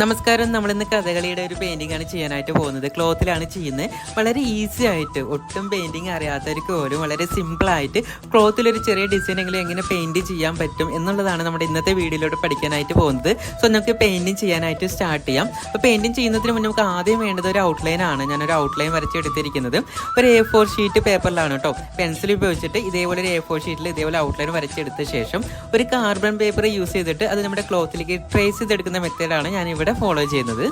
നമസ്കാരം. നമ്മൾ ഇന്ന് കഥകളിയുടെ ഒരു പെയിന്റിംഗ് ആണ് ചെയ്യാനായിട്ട് പോകുന്നത്. ക്ലോത്തിലാണ് ചെയ്യുന്നത്. വളരെ ഈസി ആയിട്ട് ഒട്ടും പെയിന്റിംഗ് അറിയാത്തവർക്ക് പോലും വളരെ സിമ്പിൾ ആയിട്ട് ക്ലോത്തിൽ ഒരു ചെറിയ ഡിസൈൻ എങ്കിലും എങ്ങനെ പെയിന്റ് ചെയ്യാൻ പറ്റും എന്നുള്ളതാണ് നമ്മുടെ ഇന്നത്തെ വീഡിയോയിലൂടെ പഠിക്കാനായിട്ട് പോകുന്നത്. സോ നമുക്ക് പെയിന്റിംഗ് ചെയ്യാനായിട്ട് സ്റ്റാർട്ട് ചെയ്യാം. അപ്പോൾ പെയിന്റിംഗ് ചെയ്യുന്നതിന് മുന്നേ നമുക്ക് ആദ്യം വേണ്ടത് ഒരു ഔട്ട്ലൈൻ ആണ്. ഞാനൊരു ഔട്ട്ലൈൻ വരച്ചെടുത്തിരിക്കുന്നത്. ഒരു എ ഫോർ ഷീറ്റ് പേപ്പറിലാണ് കേട്ടോ പെൻസിൽ ഉപയോഗിച്ചിട്ട് ഇതേപോലെ ഒരു എ ഫോർ ഷീറ്റിൽ ഇതേപോലെ ഔട്ട്ലൈൻ വരച്ചെടുത്ത ശേഷം ഒരു കാർബൺ പേപ്പർ യൂസ് ചെയ്തിട്ട് അത് നമ്മുടെ ക്ലോത്തിലേക്ക് ട്രേസ് ചെയ്തെടുക്കുന്ന മെത്തേഡാണ് ഞാൻ ഫോളോ ചെയ്യുന്നത്.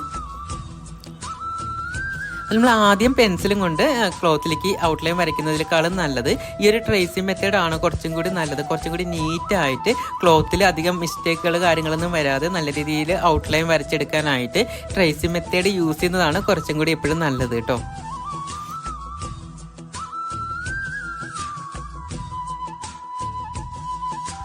നമ്മൾ ആദ്യം പെൻസിലും കൊണ്ട് ക്ലോത്തിലേക്ക് ഔട്ട്ലൈൻ വരയ്ക്കുന്നതിനേക്കാളും നല്ലത്. ഈ ഒരു ട്രേസിംഗ് മെത്തേഡ് ആണ് കുറച്ചും കൂടി നല്ലത്. കുറച്ചും കൂടി നീറ്റായിട്ട് ക്ലോത്തിൽ അധികം മിസ്റ്റേക്കുകൾ കാര്യങ്ങളൊന്നും വരാതെ നല്ല രീതിയിൽ ഔട്ട്ലൈൻ വരച്ചെടുക്കാനായിട്ട് ട്രേസിംഗ് മെത്തേഡ് യൂസ് ചെയ്യുന്നതാണ് കുറച്ചും കൂടി എപ്പോഴും നല്ലത് കേട്ടോ.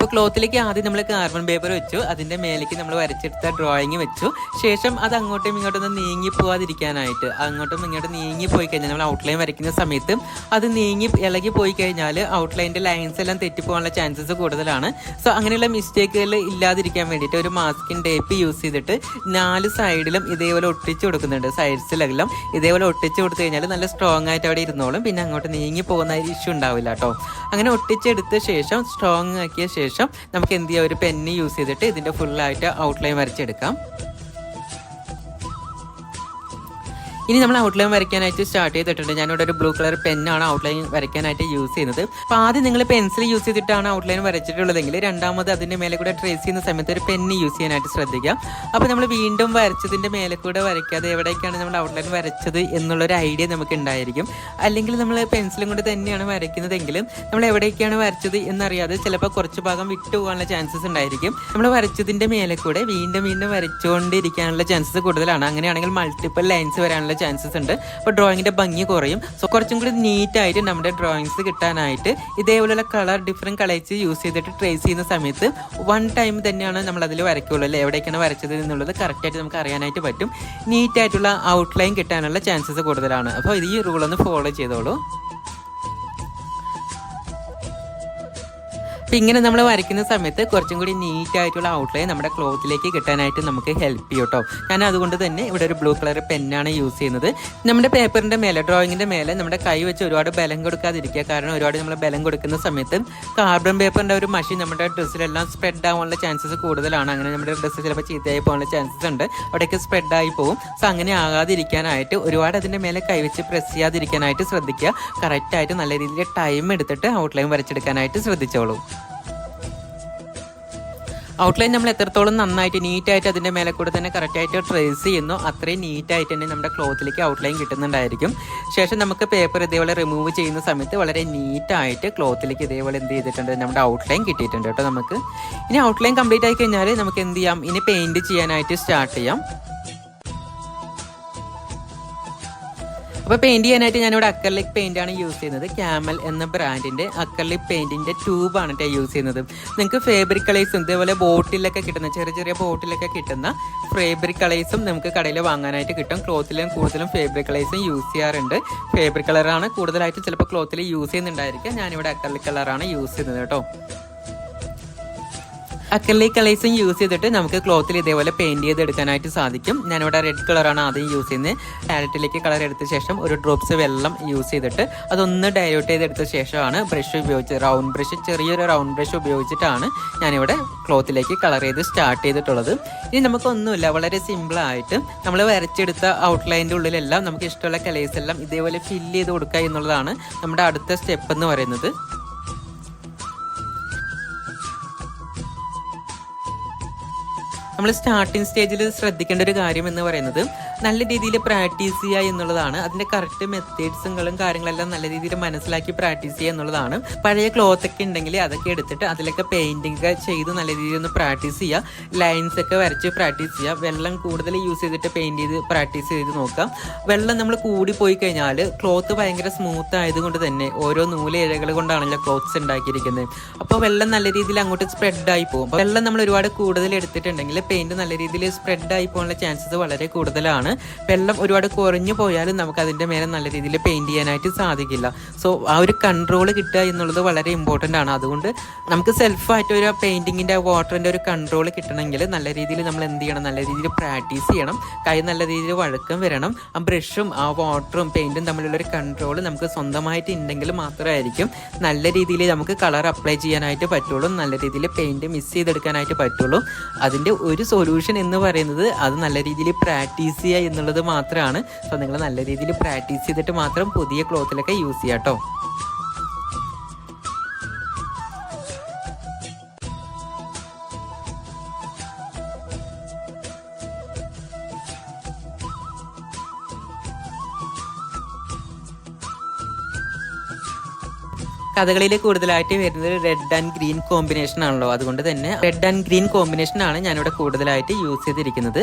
ഇപ്പോൾ ക്ലോത്തിലേക്ക് ആദ്യം നമ്മൾ കാർബൺ പേപ്പർ വെച്ചു. അതിന്റെ മേലേക്ക് നമ്മൾ വരച്ചെടുത്ത ഡ്രോയിങ് വെച്ചു. ശേഷം അത് അങ്ങോട്ടും ഇങ്ങോട്ടും ഒന്ന് നീങ്ങി പോവാതിരിക്കാനായിട്ട്. അങ്ങോട്ടും ഇങ്ങോട്ടും നീങ്ങി പോയി കഴിഞ്ഞാൽ നമ്മൾ ഔട്ട്ലൈൻ വരയ്ക്കുന്ന സമയത്ത് അത് നീങ്ങി ഇളകി പോയി കഴിഞ്ഞാൽ ഔട്ട്ലൈന്റെ ലൈൻസ് എല്ലാം തെറ്റിപ്പോകാനുള്ള ചാൻസസ് കൂടുതലാണ്. സോ അങ്ങനെയുള്ള മിസ്റ്റേക്കുകൾ ഇല്ലാതിരിക്കാൻ വേണ്ടിയിട്ട് ഒരു മാസ്കിൻ ടേപ്പ് യൂസ് ചെയ്തിട്ട് നാല് സൈഡിലും ഇതേപോലെ ഒട്ടിച്ച് കൊടുക്കുന്നുണ്ട്. സൈഡ്സിലെല്ലാം ഇതേപോലെ ഒട്ടിച്ച് കൊടുത്തു കഴിഞ്ഞാൽ നല്ല സ്ട്രോങ് ആയിട്ട് അവിടെ ഇരുന്നോളും. പിന്നെ അങ്ങോട്ട് നീങ്ങി പോകുന്ന ഇഷ്യൂ ഉണ്ടാവില്ല കേട്ടോ അങ്ങനെ ഒട്ടിച്ചെടുത്ത ശേഷം സ്ട്രോങ് ആക്കിയ ശേഷം നമുക്ക് എന്ത് ചെയ്യാം? ഒരു പെന്ന് യൂസ് ചെയ്തിട്ട് ഇതിന്റെ ഫുള്ളായിട്ട് ഔട്ട്ലൈൻ വരച്ചെടുക്കാം. ഇനി നമ്മൾ ഔട്ട്ലൈൻ വരയ്ക്കാനായിട്ട് സ്റ്റാർട്ട് ചെയ്തിട്ടുണ്ട്. ഞാനിവിടെ ഒരു ബ്ലൂ കളർ പെന്നാണ് ഔട്ട്ലൈൻ വരയ്ക്കാനായിട്ട് യൂസ് ചെയ്യുന്നത്. അപ്പോൾ ആദ്യം നിങ്ങൾ പെൻസിൽ യൂസ് ചെയ്തിട്ടാണ് ഔട്ട്ലൈൻ വരച്ചിട്ടുള്ളതെങ്കിൽ രണ്ടാമത് അതിന്റെ മേലെ കൂടെ ട്രേസ് ചെയ്യുന്ന സമയത്ത് ഒരു പെന്ന് യൂസ് ചെയ്യാനായിട്ട് ശ്രദ്ധിക്കുക. അപ്പോൾ നമ്മൾ വീണ്ടും വരച്ചതിന്റെ മേലെ കൂടെ വരയ്ക്കാതെ എവിടേക്കാണ് നമ്മൾ ഔട്ട്ലൈൻ വരച്ചത് എന്നുള്ളൊരു ഐഡിയ നമുക്ക് ഉണ്ടായിരിക്കും. അല്ലെങ്കിൽ നമ്മൾ പെൻസിലും കൊണ്ട് തന്നെയാണ് വരയ്ക്കുന്നതെങ്കിൽ നമ്മൾ എവിടേക്കാണ് വരച്ചത് എന്നറിയാതെ ചിലപ്പോൾ കുറച്ച് ഭാഗം വിട്ടു പോകാനുള്ള ചാൻസസ് ഉണ്ടായിരിക്കും. നമ്മൾ വരച്ചതിന്റെ മേലെ കൂടെ വീണ്ടും വീണ്ടും വരച്ചുകൊണ്ടിരിക്കാനുള്ള ചാൻസസ് കൂടുതലാണ്. അങ്ങനെയാണെങ്കിൽ മൾട്ടിപ്പിൾ ലൈൻസ് വരാനുള്ള ചാൻസസ് ഉണ്ട്. അപ്പോൾ ഡ്രോയിങ്ങിന്റെ ഭംഗി കുറയും. സോ കുറച്ചും കൂടി നീറ്റായിട്ട് നമ്മുടെ ഡ്രോയിങ്സ് കിട്ടാനായിട്ട് ഇതേപോലെയുള്ള കളർ ഡിഫറെന്റ് കളേഴ്സ് യൂസ് ചെയ്തിട്ട് ട്രേസ് ചെയ്യുന്ന സമയത്ത് വൺ ടൈം തന്നെയാണ് നമ്മൾ വരയ്ക്കുള്ളൂ അല്ലേ? എവിടേക്കാണ് വരച്ചത് എന്നുള്ളത് കറക്റ്റായിട്ട് നമുക്ക് അറിയാനായിട്ട് പറ്റും. നീറ്റായിട്ടുള്ള ഔട്ട്ലൈൻ കിട്ടാനുള്ള ചാൻസസ് കൂടുതലാണ്. അപ്പോൾ ഇത് ഈ റൂൾ ഒന്ന് ഫോളോ ചെയ്തോളൂ. അപ്പം ഇങ്ങനെ നമ്മൾ വരയ്ക്കുന്ന സമയത്ത് കുറച്ചും കൂടി നീറ്റ് ആയിട്ടുള്ള ഔട്ട്ലൈൻ നമ്മുടെ ക്ലോത്തിലേക്ക് കിട്ടാനായിട്ട് നമുക്ക് ഹെൽപ്പ് ചെയ്യും കേട്ടോ ഞാൻ അതുകൊണ്ട് തന്നെ ഇവിടെ ഒരു ബ്ലൂ കളർ പെന്നാണ് യൂസ് ചെയ്യുന്നത്. നമ്മുടെ പേപ്പറിന്റെ മേലെ ഡ്രോയിങ്ങിന്റെ മേലെ നമ്മുടെ കൈ വെച്ച് ഒരുപാട് ബലം കൊടുക്കാതിരിക്കുക കാരണം ഒരുപാട് നമ്മൾ ബലം കൊടുക്കുന്ന സമയത്ത് കാർബൺ പേപ്പറിന്റെ ഒരു മഷി നമ്മുടെ ഡ്രസ്സിലെല്ലാം സ്പ്രെഡ് ആവാനുള്ള ചാൻസസ് കൂടുതലാണ്. അങ്ങനെ നമ്മുടെ ഡ്രസ്സ് ചിലപ്പോൾ ചീത്തയായി പോകാനുള്ള ചാൻസസ് ഉണ്ട്. അവിടേക്ക് സ്പ്രെഡ് ആയി പോകും സോ അങ്ങനെ ആകാതിരിക്കാനായിട്ട് ഒരുപാട് അതിന്റെ മേലെ കൈ വെച്ച് പ്രസ് ചെയ്യാതിരിക്കാനായിട്ട് ശ്രദ്ധിക്കുക. കറക്റ്റായിട്ട് നല്ല രീതിയിൽ ടൈം എടുത്തിട്ട് ഔട്ട്ലൈൻ വരച്ചെടുക്കാനായിട്ട് ശ്രദ്ധിച്ചോളൂ. ഔട്ട്ലൈൻ നമ്മൾ എത്രത്തോളം നന്നായിട്ട് നീറ്റായിട്ട് അതിന്റെ മേലെ കൂടെ തന്നെ കറക്റ്റായിട്ട് ട്രേസ് ചെയ്യുന്നു അത്രയും നീറ്റായിട്ട് തന്നെ നമ്മുടെ ക്ലോത്തിലേക്ക് ഔട്ട്ലൈൻ കിട്ടുന്നുണ്ടായിരിക്കും. ശേഷം നമുക്ക് പേപ്പർ ഇതേപോലെ റിമൂവ് ചെയ്യുന്ന സമയത്ത് വളരെ നീറ്റായിട്ട് ക്ലോത്തിലേക്ക് ഇതേപോലെ എന്ത് ചെയ്തിട്ടുണ്ട് നമ്മുടെ ഔട്ട്ലൈൻ കിട്ടിയിട്ടുണ്ട് കേട്ടോ നമുക്ക്. ഇനി ഔട്ട്ലൈൻ കംപ്ലീറ്റ് ആയി കഴിഞ്ഞാൽ നമുക്ക് എന്ത് ചെയ്യാം? ഇനി പെയിന്റ് ചെയ്യാനായിട്ട് സ്റ്റാർട്ട് ചെയ്യാം. അപ്പോൾ പെയിന്റ് ചെയ്യാനായിട്ട് ഞാനിവിടെ അക്കർലിക് ആണ് യൂസ് ചെയ്യുന്നത്. ക്യാമൽ എന്ന ബ്രാൻഡിന്റെ അക്കർലിക് പെയിന്റിന്റെ ട്യൂബാണ് കേട്ടോ യൂസ് ചെയ്യുന്നത്. നിങ്ങൾക്ക് ഫേബ്രിക് കളേഴ്സും ഇതേപോലെ ബോട്ടിലൊക്കെ കിട്ടുന്ന ചെറിയ ചെറിയ ബോട്ടിലൊക്കെ കിട്ടുന്ന ഫേബ്രിക് കളേഴ്സും നമുക്ക് കടയിൽ വാങ്ങാനായിട്ട് കിട്ടും. ക്ലോത്തിലും കൂടുതലും ഫേബ്രിക് കളേഴ്സും യൂസ് ചെയ്യാറുണ്ട്. ഫേബ്രിക് കളറാണ് കൂടുതലായിട്ട് ചിലപ്പോൾ ക്ലോത്തിൽ യൂസ് ചെയ്യുന്നുണ്ടായിരിക്കും. ഞാനിവിടെ അക്കർലിക് കളറാണ് യൂസ് ചെയ്യുന്നത് കേട്ടോ അക്കർലിക് കളേഴ്സും യൂസ് ചെയ്തിട്ട് നമുക്ക് ക്ലോത്തിൽ ഇതേപോലെ പെയിന്റ് ചെയ്തെടുക്കാനായിട്ട് സാധിക്കും. ഞാനിവിടെ റെഡ് കളറാണ് ആദ്യം യൂസ് ചെയ്യുന്നത്. പാലറ്റിലേക്ക് കളർ എടുത്ത ശേഷം ഒരു ഡ്രോപ്സ് വെള്ളം യൂസ് ചെയ്തിട്ട് അതൊന്ന് ഡയലൂട്ട് ചെയ്തെടുത്ത ശേഷമാണ് ബ്രഷ് ഉപയോഗിച്ച് റൗണ്ട് ബ്രഷ് ചെറിയൊരു റൗണ്ട് ബ്രഷ് ഉപയോഗിച്ചിട്ടാണ് ഞാനിവിടെ ക്ലോത്തിലേക്ക് കളർ ചെയ്ത് സ്റ്റാർട്ട് ചെയ്തിട്ടുള്ളത്. ഇനി നമുക്കൊന്നുമില്ല വളരെ സിമ്പിളായിട്ട് നമ്മൾ വരച്ചെടുത്ത ഔട്ട്ലൈന്റെ ഉള്ളിലെല്ലാം നമുക്ക് ഇഷ്ടമുള്ള കളേഴ്സ് എല്ലാം ഇതേപോലെ ഫില്ല് ചെയ്ത് കൊടുക്കുക എന്നുള്ളതാണ് നമ്മുടെ അടുത്ത സ്റ്റെപ്പ് എന്ന് പറയുന്നത്. നമ്മൾ സ്റ്റാർട്ടിംഗ് സ്റ്റേജിൽ ശ്രദ്ധിക്കേണ്ട ഒരു കാര്യം എന്ന് പറയുന്നത് നല്ല രീതിയിൽ പ്രാക്ടീസ് ചെയ്യുക എന്നുള്ളതാണ്. അതിന്റെ കറക്റ്റ് മെത്തേഡ്സുകളും കാര്യങ്ങളെല്ലാം നല്ല രീതിയിൽ മനസ്സിലാക്കി പ്രാക്ടീസ് ചെയ്യുക എന്നുള്ളതാണ്. പഴയ ക്ലോത്ത് ഒക്കെ ഉണ്ടെങ്കിൽ അതൊക്കെ എടുത്തിട്ട് അതിലൊക്കെ പെയിന്റിംഗ് ഒക്കെ ചെയ്ത് നല്ല രീതിയിൽ ഒന്ന് പ്രാക്ടീസ് ചെയ്യുക. ലൈൻസ് ഒക്കെ വരച്ച് പ്രാക്ടീസ് ചെയ്യുക. വെള്ളം കൂടുതൽ യൂസ് ചെയ്തിട്ട് പെയിന്റ് ചെയ്ത് പ്രാക്ടീസ് ചെയ്ത് നോക്കാം വെള്ളം നമ്മൾ കൂടി പോയി കഴിഞ്ഞാൽ ക്ലോത്ത് ഭയങ്കര സ്മൂത്ത് ആയതുകൊണ്ട് തന്നെ ഓരോ നൂൽ ഇഴകൾ കൊണ്ടാണല്ലോ ക്ലോത്ത്സ് ഉണ്ടാക്കിയിരിക്കുന്നത്. അപ്പോൾ വെള്ളം നല്ല രീതിയിൽ അങ്ങോട്ട് സ്പ്രെഡ് ആയി പോകും. വെള്ളം നമ്മൾ ഒരുപാട് കൂടുതൽ എടുത്തിട്ടുണ്ടെങ്കിൽ പെയിന്റ് നല്ല രീതിയിൽ സ്പ്രെഡ് ആയി പോകാനുള്ള ചാൻസസ് വളരെ കൂടുതലാണ്. വെള്ളം ഒരുപാട് കുറഞ്ഞു പോയാലും നമുക്ക് അതിന്റെ മേലെ നല്ല രീതിയിൽ പെയിന്റ് ചെയ്യാനായിട്ട് സാധിക്കില്ല. സോ ആ ഒരു കൺട്രോൾ കിട്ടുക എന്നുള്ളത് വളരെ ഇമ്പോർട്ടന്റ് ആണ്. അതുകൊണ്ട് നമുക്ക് സെൽഫായിട്ട് ഒരു പെയിന്റിങ്ങിന്റെ വാട്ടറിന്റെ ഒരു കൺട്രോൾ കിട്ടണമെങ്കിൽ നല്ല രീതിയിൽ നമ്മൾ എന്ത് ചെയ്യണം? നല്ല രീതിയിൽ പ്രാക്ടീസ് ചെയ്യണം. കൈ നല്ല രീതിയിൽ വഴക്കം വരണം. ആ ബ്രഷും ആ വാട്ടറും പെയിന്റും തമ്മിലുള്ള ഒരു കൺട്രോൾ നമുക്ക് സ്വന്തമായിട്ട് ഉണ്ടെങ്കിൽ മാത്രമായിരിക്കും നല്ല രീതിയിൽ നമുക്ക് കളർ അപ്ലൈ ചെയ്യാനായിട്ട് പറ്റുള്ളൂ. നല്ല രീതിയിൽ പെയിന്റ് മിസ് ചെയ്തെടുക്കാനായിട്ട് പറ്റുള്ളൂ. അതിന്റെ ഒരു സൊല്യൂഷൻ എന്ന് പറയുന്നത് അത് നല്ല രീതിയിൽ പ്രാക്ടീസ് ചെയ്യുക എന്നുള്ളത് മാത്രമാണ് സോ നിങ്ങൾ നല്ല രീതിയിൽ പ്രാക്ടീസ് ചെയ്തിട്ട് മാത്രം പുതിയ ക്ലോത്തിലൊക്കെ യൂസ് ചെയ്യാം കേട്ടോ കഥകളിൽ കൂടുതലായിട്ട് വരുന്നത് റെഡ് ആൻഡ് ഗ്രീൻ കോമ്പിനേഷൻ ആണല്ലോ. അതുകൊണ്ട് തന്നെ റെഡ് ആൻഡ് ഗ്രീൻ കോമ്പിനേഷൻ ആണ് ഞാനിവിടെ കൂടുതലായിട്ട് യൂസ് ചെയ്തിരിക്കുന്നത്.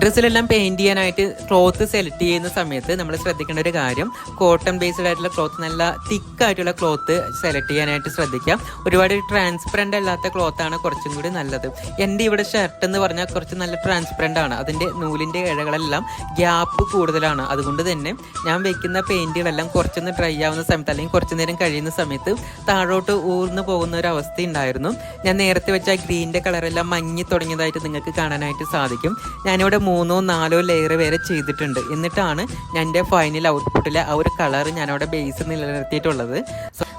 ഡ്രസ്സിലെല്ലാം പെയിന്റ് ചെയ്യാനായിട്ട് ക്ലോത്ത് സെലക്ട് ചെയ്യുന്ന സമയത്ത് നമ്മൾ ശ്രദ്ധിക്കേണ്ട ഒരു കാര്യം കോട്ടൺ ബേസ്ഡ് ആയിട്ടുള്ള ക്ലോത്ത് നല്ല തിക്ക് ആയിട്ടുള്ള ക്ലോത്ത് സെലക്ട് ചെയ്യാനായിട്ട് ശ്രദ്ധിക്കാം. ഒരുപാട് ട്രാൻസ്പെറന്റ് അല്ലാത്ത ആണ് കുറച്ചും കൂടി നല്ലത്. എന്റെ ഇവിടെ ഷർട്ട് എന്ന് പറഞ്ഞാൽ കുറച്ച് നല്ല ട്രാൻസ്പെറന്റ് ആണ്. അതിന്റെ നൂലിന്റെ ഇഴകളെല്ലാം ഗ്യാപ്പ് കൂടുതലാണ്. അതുകൊണ്ട് തന്നെ ഞാൻ വെക്കുന്ന പെയിന്റുകളെല്ലാം കുറച്ചൊന്ന് ഡ്രൈ ആവുന്ന സമയത്ത് അല്ലെങ്കിൽ കുറച്ച് നേരം കഴിയുന്ന സമയത്ത് താഴോട്ട് ഊർന്നു പോകുന്ന ഒരു അവസ്ഥ ഉണ്ടായിരുന്നു ഞാൻ നേരത്തെ വെച്ച ഗ്രീന്റെ കളറെല്ലാം മഞ്ഞി തുടങ്ങിയതായിട്ട് നിങ്ങൾക്ക് കാണാനായിട്ട് സാധിക്കും. ഞാനിവിടെ മൂന്നോ നാലോ ലെയർ വരെ ചെയ്തിട്ടുണ്ട്. എന്നിട്ടാണ് ഞാൻ എന്റെ ഫൈനൽ ഔട്ട്പുട്ടിലെ ആ ഒരു കളർ ഞാനവിടെ ബേസ് നിലനിർത്തിയിട്ടുള്ളത്.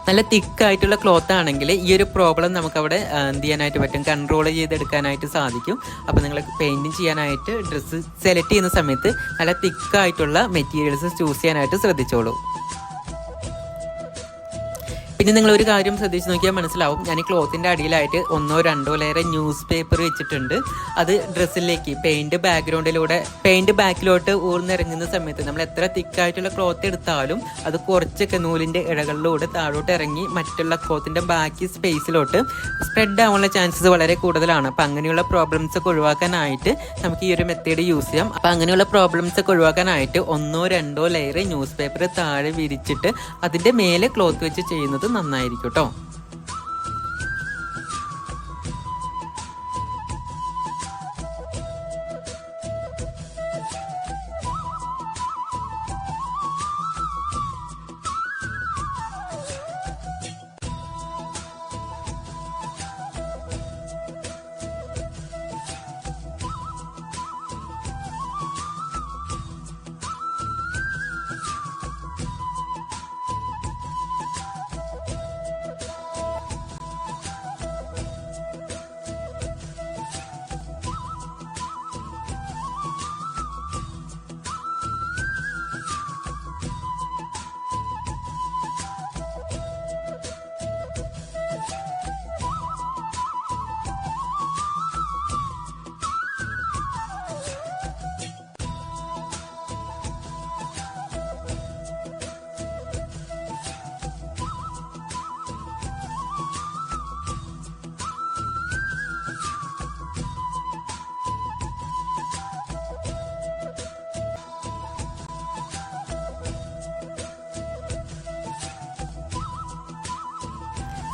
നല്ല തിക്കായിട്ടുള്ള ക്ലോത്ത് ആണെങ്കിൽ ഈ ഒരു പ്രോബ്ലം നമുക്കവിടെ എന്ത് ചെയ്യാനായിട്ട് പറ്റും? കൺട്രോൾ ചെയ്തെടുക്കാനായിട്ട് സാധിക്കും. അപ്പോൾ നിങ്ങൾ പെയിന്റിങ് ചെയ്യാനായിട്ട് ഡ്രസ്സ് സെലക്ട് ചെയ്യുന്ന സമയത്ത് നല്ല തിക്കായിട്ടുള്ള മെറ്റീരിയൽസ് ചൂസ് ചെയ്യാനായിട്ട് ശ്രദ്ധിച്ചോളൂ. പിന്നെ നിങ്ങൾ ഒരു കാര്യം ശ്രദ്ധിച്ച് നോക്കിയാൽ മനസ്സിലാവും. ഞാൻ ഈ ക്ലോത്തിന്റെ അടിയിലായിട്ട് ഒന്നോ രണ്ടോ ലെയർ ന്യൂസ് പേപ്പർ വെച്ചിട്ടുണ്ട്. അത് ഡ്രസ്സിലേക്ക് പെയിന്റ് ബാക്ക്ഗ്രൗണ്ടിലൂടെ പെയിന്റ് ബാക്കിലോട്ട് ഊർന്നിറങ്ങുന്ന സമയത്ത് നമ്മൾ എത്ര തിക്കായിട്ടുള്ള ക്ലോത്ത് എടുത്താലും അത് കുറച്ചൊക്കെ നൂലിന്റെ ഇഴകളിലൂടെ താഴോട്ട് ഇറങ്ങി മറ്റുള്ള ക്ലോത്തിന്റെ ബാക്കി സ്പേസിലോട്ട് സ്പ്രെഡ് ആവാനുള്ള ചാൻസസ് വളരെ കൂടുതലാണ്. അപ്പം അങ്ങനെയുള്ള പ്രോബ്ലംസ് ഒക്കെ ഒഴിവാക്കാനായിട്ട് നമുക്ക് ഈ ഒരു മെത്തേഡ് യൂസ് ചെയ്യാം. അപ്പം അങ്ങനെയുള്ള പ്രോബ്ലംസ് ഒക്കെ ഒഴിവാക്കാനായിട്ട് ഒന്നോ രണ്ടോ ലെയർ ന്യൂസ് പേപ്പർ താഴെ വിരിച്ചിട്ട് അതിന്റെ മേലെ ക്ലോത്ത് വെച്ച് ചെയ്യുന്നത് നന്നായിരിക്കും കേട്ടോ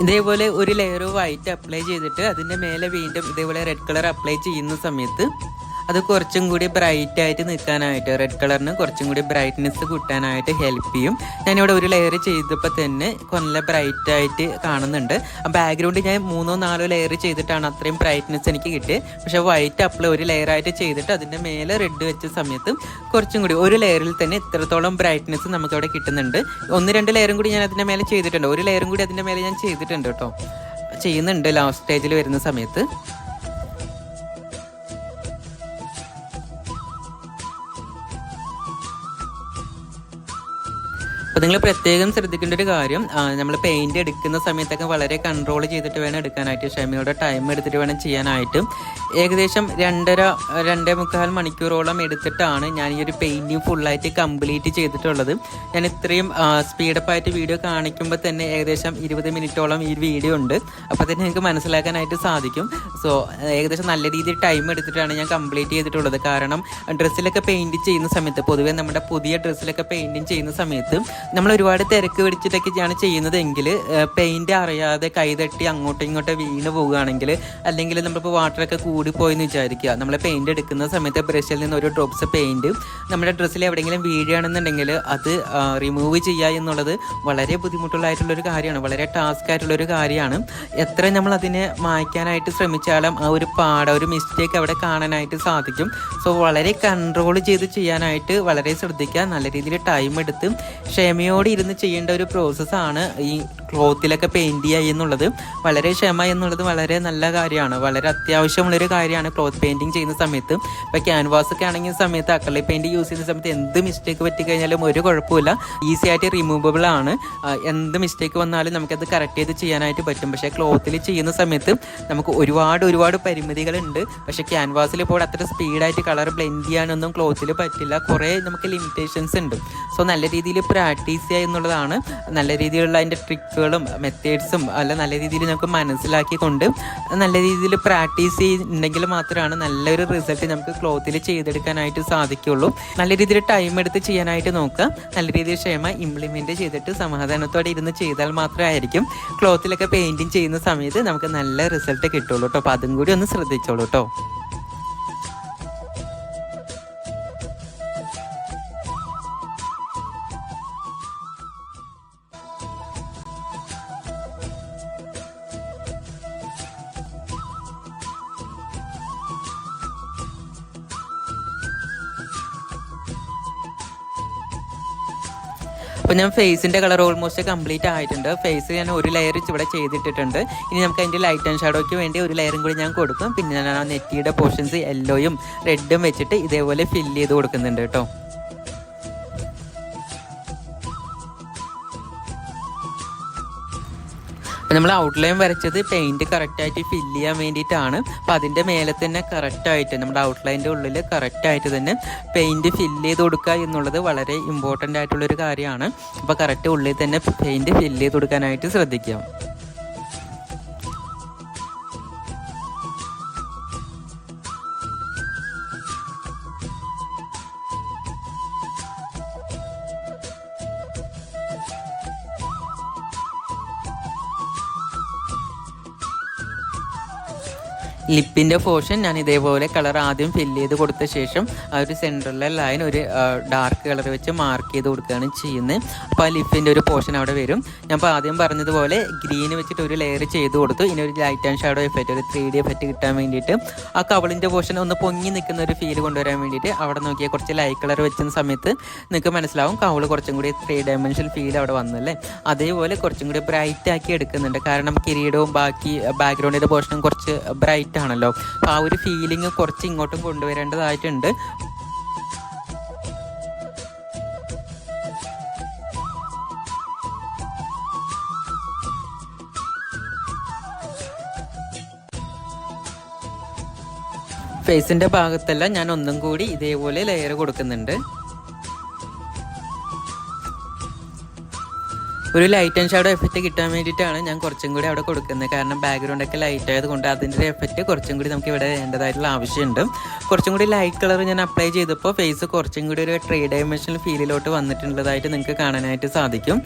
ഇതേപോലെ ഒരു ലെയർ വൈറ്റ് അപ്ലൈ ചെയ്തിട്ട് അതിന്റെ മേലെ വീണ്ടും ഇതേപോലെ റെഡ് കളർ അപ്ലൈ ചെയ്യുന്ന സമയത്ത് അത് കുറച്ചും കൂടി ബ്രൈറ്റ് ആയിട്ട് നിൽക്കാനായിട്ട് റെഡ് കളറിന് കുറച്ചും കൂടി ബ്രൈറ്റ്നെസ് കൂട്ടാനായിട്ട് ഹെൽപ്പ് ചെയ്യും. ഞാനിവിടെ ഒരു ലെയർ ചെയ്തപ്പോൾ തന്നെ നല്ല ബ്രൈറ്റ് ആയിട്ട് കാണുന്നുണ്ട്. ബാക്ക്ഗ്രൗണ്ട് ഞാൻ മൂന്നോ നാലോ ലെയർ ചെയ്തിട്ടാണ് അത്രയും ബ്രൈറ്റ്നെസ് എനിക്ക് കിട്ടിയത് പക്ഷേ വൈറ്റ് അപ്ലൈ ഒരു ലെയർ ആയിട്ട് ചെയ്തിട്ട് അതിന്റെ മേലെ റെഡ് വെച്ച സമയത്തും കുറച്ചും കൂടി ഒരു ലെയറിൽ തന്നെ ഇത്രത്തോളം ബ്രൈറ്റ്നെസ് നമുക്ക് അവിടെ കിട്ടുന്നുണ്ട്. ഒന്ന് രണ്ട് ലെയറും കൂടി ഞാൻ അതിന്റെ മേലെ ചെയ്തിട്ടുണ്ട്. ഒരു ലെയറും കൂടി അതിന്റെ മേലെ ഞാൻ ചെയ്തിട്ടുണ്ട് കേട്ടോ. ചെയ്യുന്നുണ്ട് ലാസ്റ്റ് സ്റ്റേജിൽ വരുന്ന സമയത്ത്. അപ്പോൾ നിങ്ങൾ പ്രത്യേകം ശ്രദ്ധിക്കേണ്ട ഒരു കാര്യം നമ്മൾ പെയിന്റ് എടുക്കുന്ന സമയത്തൊക്കെ വളരെ കൺട്രോൾ ചെയ്തിട്ട് വേണം എടുക്കാനായിട്ട് ക്ഷമയോടെ ടൈം എടുത്തിട്ട് വേണം ചെയ്യാനായിട്ട്. ഏകദേശം രണ്ടര രണ്ടേ മുക്കാൽ മണിക്കൂറോളം എടുത്തിട്ടാണ് ഞാൻ ഈ ഒരു പെയിന്റിങ് ഫുള്ളായിട്ട് കംപ്ലീറ്റ് ചെയ്തിട്ടുള്ളത്. ഞാൻ ഇത്രയും സ്പീഡപ്പായിട്ട് വീഡിയോ കാണിക്കുമ്പോൾ തന്നെ ഏകദേശം ഇരുപത് മിനിറ്റോളം ഈ വീഡിയോ ഉണ്ട്. അപ്പോൾ തന്നെ നിങ്ങൾക്ക് മനസ്സിലാക്കാനായിട്ട് സാധിക്കും. സോ ഏകദേശം നല്ല രീതിയിൽ ടൈം എടുത്തിട്ടാണ് ഞാൻ കംപ്ലീറ്റ് ചെയ്തിട്ടുള്ളത്. കാരണം ഡ്രസ്സിലൊക്കെ പെയിന്റ് ചെയ്യുന്ന സമയത്ത് പൊതുവേ നമ്മുടെ പുതിയ ഡ്രസ്സിലൊക്കെ പെയിന്റിങ് ചെയ്യുന്ന സമയത്ത് നമ്മൾ ഒരുപാട് തിരക്ക് പിടിച്ചിട്ടൊക്കെയാണ് ചെയ്യുന്നതെങ്കിൽ പെയിന്റ് അറിയാതെ കൈതട്ടി അങ്ങോട്ടും ഇങ്ങോട്ടും വീണ് പോവുകയാണെങ്കിൽ അല്ലെങ്കിൽ നമ്മളിപ്പോൾ വാട്ടറൊക്കെ കൂടിപ്പോയെന്ന് വിചാരിക്കുക. നമ്മൾ പെയിന്റ് എടുക്കുന്ന സമയത്ത് ബ്രഷിൽ നിന്ന് ഒരു ഡ്രോപ്സ് പെയിന്റ് നമ്മുടെ ഡ്രസ്സിൽ എവിടെയെങ്കിലും വീഴുകയാണെന്നുണ്ടെങ്കിൽ അത് റിമൂവ് ചെയ്യുക എന്നുള്ളത് വളരെ ബുദ്ധിമുട്ടുള്ളതായിട്ടുള്ളൊരു കാര്യമാണ്. വളരെ ടാസ്ക് ആയിട്ടുള്ളൊരു കാര്യമാണ്. എത്ര നമ്മൾ അതിനെ മായ്ക്കാനായിട്ട് ശ്രമിച്ചാലും ആ ഒരു പാട ഒരു മിസ്റ്റേക്ക് അവിടെ കാണാനായിട്ട് സാധിക്കും. സോ വളരെ കൺട്രോൾ ചെയ്ത് ചെയ്യാനായിട്ട് വളരെ ശ്രദ്ധിക്കുക. നല്ല രീതിയിൽ ടൈം എടുത്ത് ക്ഷമയോടെ ഇരുന്ന് ചെയ്യേണ്ട ഒരു പ്രോസസ്സാണ് ഈ ക്ലോത്തിലൊക്കെ പെയിന്റ് ചെയ്യുക എന്നുള്ളത്. വളരെ ക്ഷമ എന്നുള്ളത് വളരെ നല്ല കാര്യമാണ്. വളരെ അത്യാവശ്യമുള്ളൊരു കാര്യമാണ് ക്ലോത്ത് പെയിന്റിങ് ചെയ്യുന്ന സമയത്ത്. ഇപ്പോൾ ക്യാൻവാസ് ഒക്കെ ആണെങ്കിൽ സമയത്ത് അക്കളി പെയിന്റ് യൂസ് ചെയ്യുന്ന സമയത്ത് എന്ത് മിസ്റ്റേക്ക് പറ്റിക്കഴിഞ്ഞാലും ഒരു കുഴപ്പമില്ല ഈസി ആയിട്ട് റിമൂവബിൾ ആണ്. എന്ത് മിസ്റ്റേക്ക് വന്നാലും നമുക്കത് കറക്റ്റ് ചെയ്ത് ചെയ്യാനായിട്ട് പറ്റും. പക്ഷേ ക്ലോത്തിൽ ചെയ്യുന്ന സമയത്ത് നമുക്ക് ഒരുപാട് ഒരുപാട് പരിമിതികളുണ്ട്. പക്ഷേ ക്യാൻവാസിൽ ഇപ്പോൾ അത്ര സ്പീഡായിട്ട് കളർ ബ്ലെൻഡ് ചെയ്യാനൊന്നും ക്ലോത്തിൽ പറ്റില്ല. കുറേ നമുക്ക് ലിമിറ്റേഷൻസ് ഉണ്ട്. സോ നല്ല രീതിയിൽ പ്രാക്ടീസ് ചെയ്യുക എന്നുള്ളതാണ് നല്ല രീതിയിലുള്ള അതിന്റെ ട്രിക്കുകളും മെത്തേഡ്സും അല്ല നല്ല രീതിയിൽ നമുക്ക് മനസ്സിലാക്കിക്കൊണ്ട് നല്ല രീതിയിൽ പ്രാക്ടീസ് ചെയ്യുന്നുണ്ടെങ്കിൽ മാത്രമാണ് നല്ലൊരു റിസൾട്ട് നമുക്ക് ക്ലോത്തിൽ ചെയ്തെടുക്കാനായിട്ട് സാധിക്കുള്ളൂ നല്ല രീതിയിൽ ടൈം എടുത്ത് ചെയ്യാനായിട്ട് നോക്കുക. നല്ല രീതിയിൽ ക്ഷമ ഇംപ്ലിമെന്റ് ചെയ്തിട്ട് സമാധാനത്തോടെ ഇരുന്ന് ചെയ്താൽ മാത്രമായിരിക്കും ക്ലോത്തിലൊക്കെ പെയിന്റിങ് ചെയ്യുന്ന സമയത്ത് നമുക്ക് നല്ല റിസൾട്ട് കിട്ടുള്ളൂ കേട്ടോ. അപ്പോൾ അതും കൂടി ഒന്ന് ശ്രദ്ധിച്ചോളൂ കേട്ടോ. അപ്പോൾ ഞാൻ ഫേസിന്റെ കളർ ഓൾമോസ്റ്റ് കംപ്ലീറ്റ് ആയിട്ടുണ്ട്. ഫേസ് ഞാൻ ഒരു ലെയർ ഇവിടെ ചെയ്തിട്ടിട്ടുണ്ട്. ഇനി നമുക്ക് അതിന്റെ ലൈറ്റ് ആൻഡ് ഷാഡോയ്ക്ക് വേണ്ടി ഒരു ലെയറും കൂടി ഞാൻ കൊടുക്കും. പിന്നെ ഞാൻ ആ നെറ്റിയുടെ പോർഷൻസ് യെല്ലോയും റെഡും വെച്ചിട്ട് ഇതേപോലെ ഫില്ല് ചെയ്ത് കൊടുക്കുന്നുണ്ട് കേട്ടോ. അപ്പോൾ നമ്മൾ ഔട്ട്ലൈൻ വരച്ചത് പെയിന്റ് കറക്റ്റായിട്ട് ഫില്ല് ചെയ്യാൻ വേണ്ടിയിട്ടാണ്. അപ്പോൾ അതിന്റെ മേലെ തന്നെ കറക്റ്റായിട്ട് നമ്മുടെ ഔട്ട്ലൈന്റെ ഉള്ളിൽ കറക്റ്റായിട്ട് തന്നെ പെയിന്റ് ഫില്ല് ചെയ്ത് കൊടുക്കുക എന്നുള്ളത് വളരെ ഇമ്പോർട്ടന്റ് ആയിട്ടുള്ളൊരു കാര്യമാണ്. അപ്പോൾ കറക്റ്റ് ഉള്ളിൽ തന്നെ പെയിന്റ് ഫില്ല് ചെയ്ത് കൊടുക്കാനായിട്ട് ശ്രദ്ധിക്കുക. ലിപ്പിന്റെ പോർഷൻ ഞാൻ ഇതേപോലെ കളർ ആദ്യം ഫില്ല് ചെയ്ത് കൊടുത്ത ശേഷം ആ ഒരു സെന്ററിലെ ലൈൻ ഒരു ഡാർക്ക് കളർ വെച്ച് മാർക്ക് ചെയ്ത് കൊടുക്കുകയാണ് ചെയ്യുന്നത്. അപ്പോൾ ആ ലിപ്പിന്റെ ഒരു പോർഷൻ അവിടെ വരും. ഞാൻ ഇപ്പോൾ ആദ്യം പറഞ്ഞതുപോലെ ഗ്രീൻ വെച്ചിട്ട് ഒരു ലെയർ ചെയ്ത് കൊടുത്തു. ഇനി ഒരു ലൈറ്റ് ആൻഡ് ഷാഡോ എഫക്റ്റ് ഒരു ത്രീ ഡി എഫക്റ്റ് കിട്ടാൻ വേണ്ടിയിട്ട്. ആ കവളിന്റെ പോർഷൻ ഒന്ന് പൊങ്ങി നിൽക്കുന്ന ഒരു ഫീൽ കൊണ്ടുവരാൻ വേണ്ടിയിട്ട് അവിടെ നോക്കിയാൽ കുറച്ച് ലൈറ്റ് കളർ വെച്ചുന്ന സമയത്ത് നിങ്ങൾക്ക് മനസ്സിലാവും കവൾ കുറച്ചും കൂടി ത്രീ ഡയമെൻഷൻ ഫീൽ അവിടെ വന്നല്ലേ? അതേപോലെ കുറച്ചും കൂടി ബ്രൈറ്റ് ആക്കി എടുക്കുന്നുണ്ട്. കാരണം കിരീടവും ബാക്കി ബാക്ക്ഗ്രൗണ്ടിന്റെ പോർഷനും കുറച്ച് ബ്രൈറ്റ് ആണല്ലോ അപ്പോൾ ആ ഒരു ഫീലിംഗ് കുറച്ച് ഇങ്ങോട്ടും കൊണ്ടുവരേണ്ടതായിട്ടുണ്ട്. ഫേസിന്റെ ഭാഗത്തെല്ലാം ഞാൻ ഒന്നും കൂടി ഇതേപോലെ ലെയർ കൊടുക്കുന്നുണ്ട്. ഒരു ലൈറ്റ് ആൻഡ് ഷാഡോ എഫക്റ്റ് കിട്ടാൻ വേണ്ടിയിട്ടാണ് ഞാൻ കുറച്ചും കൂടി അവിടെ കൊടുക്കുന്നത്. കാരണം ബാക്ക്ഗ്രൗണ്ട് ഒക്കെ ലൈറ്റ് ആയതുകൊണ്ട് അതിന്റെ എഫക്റ്റ് കുറച്ചും കൂടി നമുക്ക് ഇവിടെ വേണ്ടതായിട്ടുള്ള ആവശ്യമുണ്ട്. കുറച്ചും കൂടി ലൈറ്റ് കളർ ഞാൻ അപ്ലൈ ചെയ്തപ്പോൾ ഫേസ് കുറച്ചും കൂടി ഒരു ത്രീ ഡയമെൻഷണൽ ഫീലിലോട്ട് വന്നിട്ടുള്ളതായിട്ട് നിങ്ങൾക്ക് കാണാനായിട്ട് സാധിക്കും.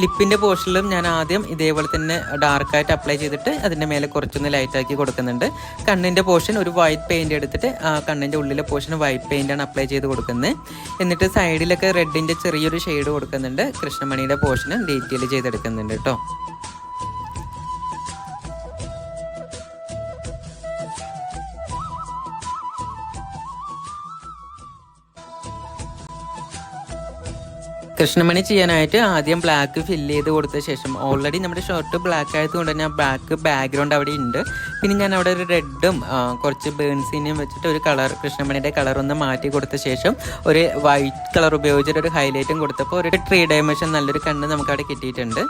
ലിപ്പിന്റെ പോർഷനിലും ഞാൻ ആദ്യം ഇതേപോലെ തന്നെ ഡാർക്കായിട്ട് അപ്ലൈ ചെയ്തിട്ട് അതിന്റെ മേലെ കുറച്ചൊന്ന് ലൈറ്റ് ആക്കി കൊടുക്കുന്നുണ്ട്. കണ്ണിന്റെ പോർഷൻ ഒരു വൈറ്റ് പെയിന്റ് എടുത്തിട്ട് ആ കണ്ണിന്റെ ഉള്ളിലെ പോർഷൻ വൈറ്റ് പെയിന്റാണ് അപ്ലൈ ചെയ്ത് കൊടുക്കുന്നത്. എന്നിട്ട് സൈഡിലൊക്കെ റെഡിന്റെ ചെറിയൊരു ഷെയ്ഡ് കൊടുക്കുന്നുണ്ട്. കൃഷ്ണമണിയുടെ പോർഷനും ഡീറ്റെയിൽ ചെയ്തെടുക്കുന്നുണ്ട് കേട്ടോ കൃഷ്ണമണി ചെയ്യാനായിട്ട് ആദ്യം ബ്ലാക്ക് ഫില്ല് ചെയ്ത് കൊടുത്ത ശേഷം ഓൾറെഡി നമ്മുടെ ഷർട്ട് ബ്ലാക്ക് ആയതുകൊണ്ട് തന്നെ ബ്ലാക്ക് ബാക്ക്ഗ്രൗണ്ട് അവിടെ ഉണ്ട്. പിന്നെ ഞാൻ അവിടെ ഒരു റെഡും കുറച്ച് ബേൺസിനെയും വെച്ചിട്ട് ഒരു കളർ കൃഷ്ണമണിയുടെ കളർ ഒന്ന് മാറ്റി കൊടുത്ത ശേഷം ഒരു വൈറ്റ് കളർ ഉപയോഗിച്ചിട്ട് ഒരു ഹൈലൈറ്റും കൊടുത്തപ്പോൾ ഒരു ത്രീ ഡയമെൻഷൻ നല്ലൊരു കണ്ണ് നമുക്ക് അവിടെ കിട്ടിയിട്ടുണ്ട്.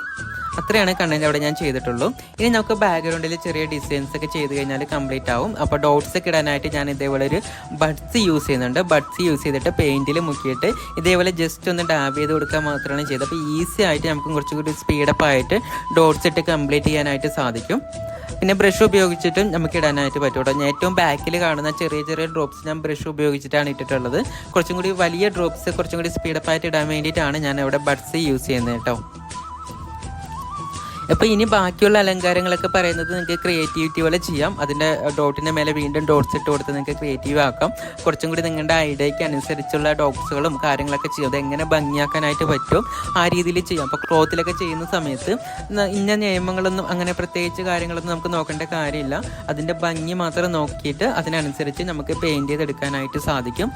അത്രയാണ് കണ്ടന്റ് അവിടെ ഞാൻ ചെയ്തിട്ടുള്ളൂ. ഇനി നമുക്ക് ബാക്ക്ഗ്രൗണ്ടിൽ ചെറിയ ഡിസൈൻസ് ഒക്കെ ചെയ്ത് കഴിഞ്ഞാൽ കംപ്ലീറ്റ് ആവും. അപ്പോൾ ഡോട്ട്സ് ഒക്കെ ഇടാനായിട്ട് ഞാൻ ഇതേപോലെ ഒരു ബഡ്സ് യൂസ് ചെയ്യുന്നുണ്ട്. ബഡ്സ് യൂസ് ചെയ്തിട്ട് പെയിന്റിൽ മുക്കിയിട്ട് ഇതേപോലെ ജസ്റ്റ് ഒന്ന് ഡാബ് ചെയ്ത് കൊടുക്കാൻ മാത്രമാണ് ചെയ്തത്. അപ്പോൾ ഈസി ആയിട്ട് നമുക്ക് കുറച്ചുകൂടി സ്പീഡപ്പ് ആയിട്ട് ഡോട്ട്സ് ഇട്ട് കംപ്ലീറ്റ് ചെയ്യാനായിട്ട് സാധിക്കും. പിന്നെ ബ്രഷ് ഉപയോഗിച്ചിട്ടും നമുക്ക് ഇടാനായിട്ട് പറ്റും കേട്ടോ. ഞാൻ ഏറ്റവും ബാക്കിൽ കാണുന്ന ചെറിയ ചെറിയ ഡ്രോപ്സ് ഞാൻ ബ്രഷ് ഉപയോഗിച്ചിട്ടാണ് ഇട്ടിട്ടുള്ളത്. കുറച്ചും കൂടി വലിയ ഡ്രോപ്സ് കുറച്ചും കൂടി സ്പീഡപ്പായിട്ട് ഇടാൻ വേണ്ടിയിട്ടാണ് ഞാൻ ഇവിടെ ബഡ്സ് യൂസ് ചെയ്യുന്നത് കേട്ടോ. അപ്പോൾ ഇനി ബാക്കിയുള്ള അലങ്കാരങ്ങളൊക്കെ പറയുന്നത് നിങ്ങൾക്ക് ക്രിയേറ്റിവിറ്റി പോലെ ചെയ്യാം. അതിന്റെ ഡോട്ടിന്റെ മേലെ വീണ്ടും ഡോട്ട്സ് ഇട്ട് കൊടുത്ത് നിങ്ങൾക്ക് ക്രിയേറ്റീവ് ആക്കാം. കുറച്ചും കൂടി നിങ്ങളുടെ ഐഡിയയ്ക്ക് അനുസരിച്ചുള്ള ഡോട്ട്സുകളും കാര്യങ്ങളൊക്കെ ചെയ്യും. എങ്ങനെ ഭംഗിയാക്കാനായിട്ട് പറ്റും ആ രീതിയിൽ ചെയ്യാം. അപ്പോൾ ക്ലോത്തിലൊക്കെ ചെയ്യുന്ന സമയത്ത് ഇന്ന നിയമങ്ങളൊന്നും അങ്ങനെ പ്രത്യേകിച്ച് കാര്യങ്ങളൊന്നും നമുക്ക് നോക്കേണ്ട കാര്യമില്ല. അതിന്റെ ഭംഗി മാത്രം നോക്കിയിട്ട് അതിനനുസരിച്ച് നമുക്ക് പെയിന്റ് ചെയ്തെടുക്കാനായിട്ട് സാധിക്കും.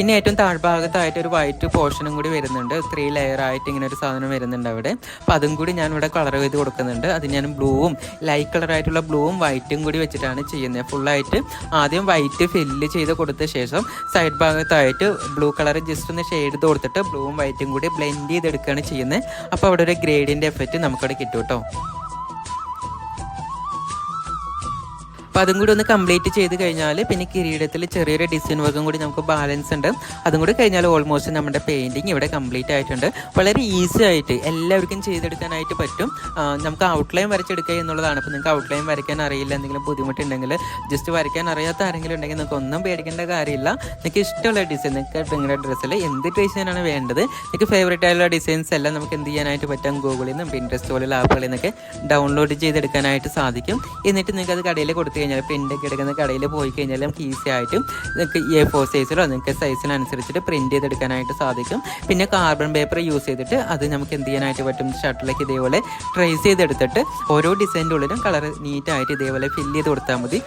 പിന്നെ ഏറ്റവും താഴ്ഭാഗത്തായിട്ട് ഒരു വൈറ്റ് പോർഷനും കൂടി വരുന്നുണ്ട്. ത്രീ ലെയർ ആയിട്ട് ഇങ്ങനെ ഒരു സാധനം വരുന്നുണ്ട് അവിടെ. അപ്പോൾ അതും കൂടി ഞാൻ ഇവിടെ കളർ ചെയ്ത് കൊടുക്കുന്നുണ്ട്. അത് ഞാൻ ബ്ലൂവും ലൈറ്റ് കളർ ആയിട്ടുള്ള ബ്ലൂവും വൈറ്റും കൂടി വെച്ചിട്ടാണ് ചെയ്യുന്നത്. ഫുള്ളായിട്ട് ആദ്യം വൈറ്റ് ഫില്ല് ചെയ്ത് കൊടുത്ത ശേഷം സൈഡ് ഭാഗത്തായിട്ട് ബ്ലൂ കളർ ജസ്റ്റ് ഒന്ന് ഷെയ്ഡ് ചെയ്ത് കൊടുത്തിട്ട് ബ്ലൂവും വൈറ്റും കൂടി ബ്ലെൻഡ് ചെയ്തെടുക്കുകയാണ് ചെയ്യുന്നത്. അപ്പോൾ അവിടെ ഒരു ഗ്രേഡിന്റെ എഫക്റ്റ് നമുക്കവിടെ കിട്ടും കേട്ടോ. അപ്പോൾ അതും കൂടി ഒന്ന് കംപ്ലീറ്റ് ചെയ്ത് കഴിഞ്ഞാൽ പിന്നെ കിരീടത്തിൽ ചെറിയൊരു ഡിസൈൻ വർക്കും കൂടി നമുക്ക് ബാലൻസ് ഉണ്ട്. അതും കൂടി കഴിഞ്ഞാൽ ഓൾമോസ്റ്റ് നമ്മുടെ പെയിന്റിങ് ഇവിടെ കംപ്ലീറ്റ് ആയിട്ടുണ്ട്. വളരെ ഈസി ആയിട്ട് എല്ലാവർക്കും ചെയ്തെടുക്കാനായിട്ട് പറ്റും. നമുക്ക് ഔട്ട്ലൈൻ വരച്ചെടുക്കുക എന്നുള്ളതാണ്. അപ്പോൾ നിങ്ങൾക്ക് ഔട്ട്ലൈൻ വരയ്ക്കാൻ അറിയില്ല എന്തെങ്കിലും ബുദ്ധിമുട്ടുണ്ടെങ്കിൽ ജസ്റ്റ് വരയ്ക്കാൻ അറിയാത്ത ആരെങ്കിലും ഉണ്ടെങ്കിൽ നിങ്ങൾക്ക് ഒന്നും പേടിക്കേണ്ട കാര്യമില്ല. നിങ്ങൾക്ക് ഇഷ്ടമുള്ള ഡിസൈൻ നിങ്ങൾക്ക് നിങ്ങളുടെ ഡ്രസ്സിൽ എന്ത് ഡിസൈനാണ് വേണ്ടത് നിങ്ങൾക്ക് ഫേവറേറ്റ് ആയിട്ടുള്ള ഡിസൈൻസ് എല്ലാം നമുക്ക് എന്ത് ചെയ്യാനായിട്ട് പറ്റാം? ഗൂഗിളിൽ നിന്നും പിൻട്രസ്റ്റ് പോലുള്ള ആപ്പുകളിൽ നിന്നൊക്കെ ഡൗൺലോഡ് ചെയ്തെടുക്കാനായിട്ട് സാധിക്കും. എന്നിട്ട് നിങ്ങൾക്ക് അത് കടയിൽ കൊടുത്തു കഴിഞ്ഞാൽ പ്രിന്റ് ഒക്കെ എടുക്കുന്ന കടയിൽ പോയി കഴിഞ്ഞാൽ നമുക്ക് ഈസി ആയിട്ട് നിങ്ങൾക്ക് എ ഫോർ സൈസിലോ നിങ്ങൾക്ക് സൈസിനനുസരിച്ചിട്ട് പ്രിന്റ് ചെയ്തെടുക്കാനായിട്ട് സാധിക്കും. പിന്നെ കാർബൺ പേപ്പർ യൂസ് ചെയ്തിട്ട് അത് നമുക്ക് എന്ത് ചെയ്യാനായിട്ട് പറ്റും? ഷർട്ടിലേക്ക് ഇതേപോലെ ട്രേസ് ചെയ്തെടുത്തിട്ട് ഓരോ ഡിസൈന്റെ ഉള്ളിലും കളർ നീറ്റായിട്ട് ഇതേപോലെ ഫില്ല് ചെയ്ത് കൊടുത്താൽ മതി.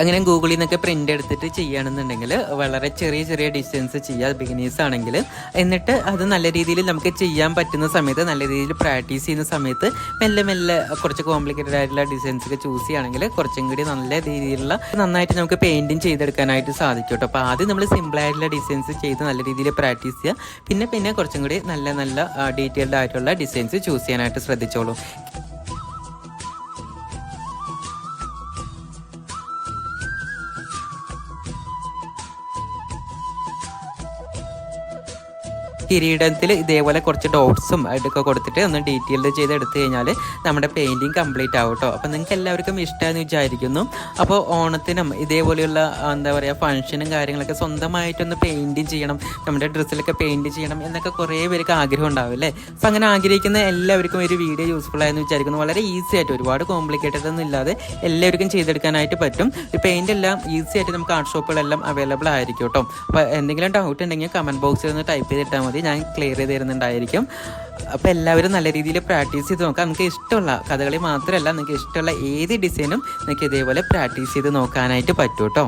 അങ്ങനെ ഗൂഗിളിൽ നിന്നൊക്കെ പ്രിന്റ് എടുത്തിട്ട് ചെയ്യുകയാണെന്നുണ്ടെങ്കിൽ വളരെ ചെറിയ ചെറിയ ഡിസ്റ്റൻസ് ചെയ്യുക ബിഗിനേഴ്സ് ആണെങ്കിൽ. എന്നിട്ട് അത് നല്ല രീതിയിൽ നമുക്ക് ചെയ്യാൻ പറ്റുന്ന സമയത്ത് നല്ല രീതിയിൽ പ്രാക്ടീസ് ചെയ്യുന്ന സമയത്ത് മെല്ലെ മെല്ലെ കുറച്ച് കോംപ്ലിക്കേറ്റഡ് ആയിട്ടുള്ള ഡിസൈൻസ് ഒക്കെ ചൂസ് ചെയ്യുകയാണെങ്കിൽ കുറച്ചും കൂടി നല്ല രീതിയിലുള്ള നന്നായിട്ട് നമുക്ക് പെയിന്റിങ് ചെയ്തെടുക്കാനായിട്ട് സാധിക്കും കേട്ടോ. അപ്പോൾ ആദ്യം നമ്മൾ സിമ്പിൾ ആയിട്ടുള്ള ഡിസൈൻസ് ചെയ്ത് നല്ല രീതിയിൽ പ്രാക്ടീസ് ചെയ്യുക. പിന്നെ പിന്നെ കുറച്ചും കൂടി നല്ല നല്ല ഡീറ്റെയിൽഡ് ആയിട്ടുള്ള ഡിസൈൻസ് ചൂസ് ചെയ്യാനായിട്ട് ശ്രദ്ധിച്ചോളൂ. കിരീടത്തിൽ ഇതേപോലെ കുറച്ച് ഡോട്ട്സും ഇതൊക്കെ കൊടുത്തിട്ട് ഒന്ന് ഡീറ്റെയിൽഡ് ചെയ്ത് എടുത്തു കഴിഞ്ഞാൽ നമ്മുടെ പെയിന്റിങ് കംപ്ലീറ്റ് ആവും കേട്ടോ അപ്പോൾ നിങ്ങൾക്ക് എല്ലാവർക്കും ഇഷ്ടമെന്ന് വിചാരിക്കുന്നു. അപ്പോൾ ഓണത്തിനും ഇതേപോലെയുള്ള എന്താ പറയുക ഫംഗ്ഷനും കാര്യങ്ങളൊക്കെ സ്വന്തമായിട്ടൊന്ന് പെയിന്റിങ് ചെയ്യണം. നമ്മുടെ ഡ്രസ്സിലൊക്കെ പെയിന്റ് ചെയ്യണം എന്നൊക്കെ കുറേ പേർക്ക് ആഗ്രഹം അല്ലേ? അപ്പോൾ അങ്ങനെ ആഗ്രഹിക്കുന്ന എല്ലാവർക്കും ഒരു വീഡിയോ യൂസ്ഫുൾ ആയെന്ന് വിചാരിക്കുന്നു. വളരെ ഈസി ആയിട്ട് ഒരുപാട് കോംപ്ലിക്കേറ്റഡ് ഒന്നും ഇല്ലാതെ എല്ലാവർക്കും ചെയ്തെടുക്കാനായിട്ട് പറ്റും. ഈ പെയിന്റ് എല്ലാം ഈസി ആയിട്ട് നമുക്ക് ആർട്ട് ഷോപ്പുകളെല്ലാം അവൈലബിൾ ആയിരിക്കും കേട്ടോ അപ്പോൾ എന്തെങ്കിലും ഡൗട്ട് ഉണ്ടെങ്കിൽ കമന്റ് ബോക്സിൽ ഒന്ന് ടൈപ്പ് ചെയ്തിട്ടാൽ മതി. ഞാൻ ക്ലിയർ ചെയ്ത് തരുന്നുണ്ടായിരിക്കും. അപ്പോൾ എല്ലാവരും നല്ല രീതിയിൽ പ്രാക്ടീസ് ചെയ്ത് നോക്കാം. നിങ്ങൾക്ക് ഇഷ്ടമുള്ള കഥകളി മാത്രമല്ല നിങ്ങൾക്ക് ഇഷ്ടമുള്ള ഏത് ഡിസൈനും നിങ്ങൾക്ക് ഇതേപോലെ പ്രാക്ടീസ് ചെയ്ത് നോക്കാനായിട്ട് പറ്റൂട്ടോ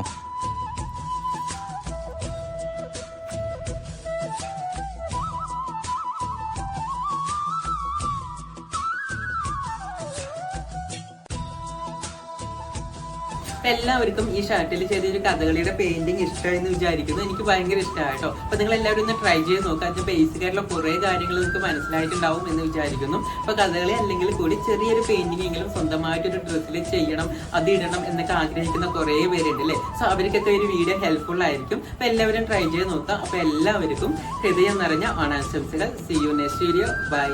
എല്ലാവർക്കും ഈ ഷർട്ടിൽ ചെറിയൊരു കഥകളിയുടെ പെയിന്റിങ് ഇഷ്ടമായെന്ന് വിചാരിക്കുന്നു. എനിക്ക് ഭയങ്കര ഇഷ്ടമായി കേട്ടോ. അപ്പൊ നിങ്ങൾ എല്ലാവരും ഒന്ന് ട്രൈ ചെയ്ത് നോക്കുക അതിന്റെ ബേസിക് ആയിട്ടുള്ള കുറേ കാര്യങ്ങൾ നിങ്ങൾക്ക് മനസ്സിലായിട്ടുണ്ടാവും എന്ന് വിചാരിക്കുന്നു. അപ്പൊ കഥകളി അല്ലെങ്കിൽ കൂടി ചെറിയൊരു പെയിന്റിംഗ് എങ്കിലും സ്വന്തമായിട്ടൊരു ഡ്രസ്സിൽ ചെയ്യണം അത് ഇടണം എന്നൊക്കെ ആഗ്രഹിക്കുന്ന കുറെ പേരുണ്ട് അല്ലേ സോ അവർക്കൊക്കെ ഒരു വീഡിയോ ഹെൽപ്ഫുൾ ആയിരിക്കും. അപ്പൊ എല്ലാവരും ട്രൈ ചെയ്ത് നോക്കുക. അപ്പൊ എല്ലാവർക്കും ഹൃദയം നിറഞ്ഞ ഓണാശംസകൾ see you next video bye